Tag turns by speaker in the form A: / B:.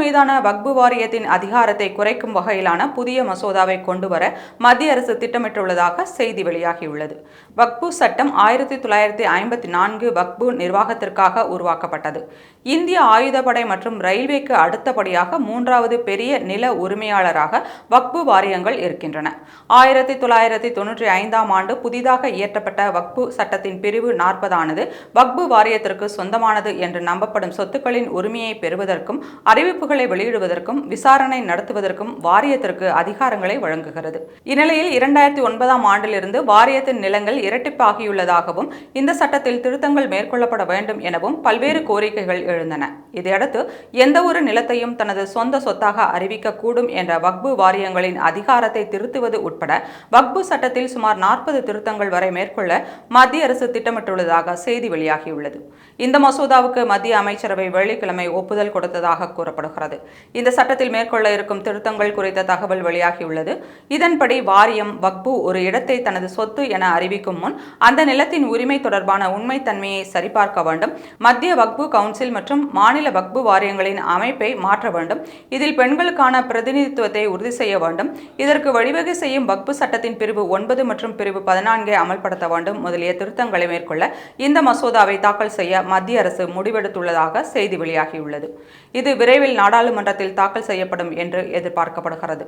A: மீதான வக்பு வாரியத்தின் அதிகாரத்தை குறைக்கும் வகையிலான புதிய மசோதாவை கொண்டுவர மத்திய அரசு திட்டமிட்டுள்ளதாக செய்தி வெளியாகியுள்ளது. வக்பு சட்டம் ஆயிரத்தி தொள்ளாயிரத்தி ஐம்பத்தி நான்கு வக்பு நிர்வாகத்திற்காக உருவாக்கப்பட்டது. இந்திய ஆயுதப்படை மற்றும் ரயில்வேக்கு அடுத்தபடியாக மூன்றாவது பெரிய நில உரிமையாளராக வக்பு வாரியங்கள் இருக்கின்றன. ஆயிரத்தி தொள்ளாயிரத்தி தொன்னூற்றி ஐந்தாம் ஆண்டு புதிதாக இயற்றப்பட்ட வக்பு சட்டத்தின் பிரிவு நாற்பதானது வக்பு வாரியத்திற்கு சொந்தமானது என்று நம்பப்படும் சொத்துக்களின் உரிமையை பெறுவதற்கும் அறிவிப்பு தீர்ப்புகளை வெளியிடுவதற்கும் விசாரணை நடத்துவதற்கும் வாரியத்திற்கு அதிகாரங்களை வழங்குகிறது. இந்நிலையில் இரண்டாயிரத்தி ஒன்பதாம் ஆண்டிலிருந்து வாரியத்தின் நிலங்கள் இரட்டிப்பாகியுள்ளதாகவும் இந்த சட்டத்தில் திருத்தங்கள் மேற்கொள்ளப்பட வேண்டும் எனவும் பல்வேறு கோரிக்கைகள் எழுந்தன. இதையடுத்து எந்த ஒரு நிலத்தையும் தனது சொந்த சொத்தாக அறிவிக்கக்கூடும் என்ற வக்பு வாரியங்களின் அதிகாரத்தை திருத்துவது உட்பட வக்பு சட்டத்தில் சுமார் நாற்பது திருத்தங்கள் வரை மேற்கொள்ள மத்திய அரசு திட்டமிட்டுள்ளதாக செய்தி வெளியாகியுள்ளது. இந்த மசோதாவுக்கு மத்திய அமைச்சரவை வெள்ளிக்கிழமை ஒப்புதல் கொடுத்ததாக கூறப்படுகிறது. இந்த சட்டத்தில் மேற்கொள்ள இருக்கும் திருத்தங்கள் குறித்த தகவல் வெளியாகியுள்ளது. இதன்படி வாரியம் வக்பு ஒரு இடத்தை தனது சொத்து என அறிவிக்கும் முன் அந்த நிலத்தின் உரிமை தொடர்பான உண்மைத்தன்மையை சரிபார்க்க வேண்டும். மத்திய வக்பு கவுன்சில் மற்றும் மாநில வக்பு வாரியங்களின் அமைப்பை மாற்ற வேண்டும். இதில் பெண்களுக்கான பிரதிநிதித்துவத்தை உறுதி செய்ய வேண்டும். இதற்கு வழிவகை செய்யும் வக்பு சட்டத்தின் பிரிவு ஒன்பது மற்றும் பிரிவு பதினான்கை அமல்படுத்த வேண்டும். முதலிய திருத்தங்களை மேற்கொள்ள இந்த மசோதாவை தாக்கல் செய்ய மத்திய அரசு முடிவெடுத்துள்ளதாக செய்தி வெளியாகியுள்ளது. இது விரைவில் நாடாளுமன்றத்தில் தாக்கல் செய்யப்படும் என்று எதிர்பார்க்கப்படுகிறது.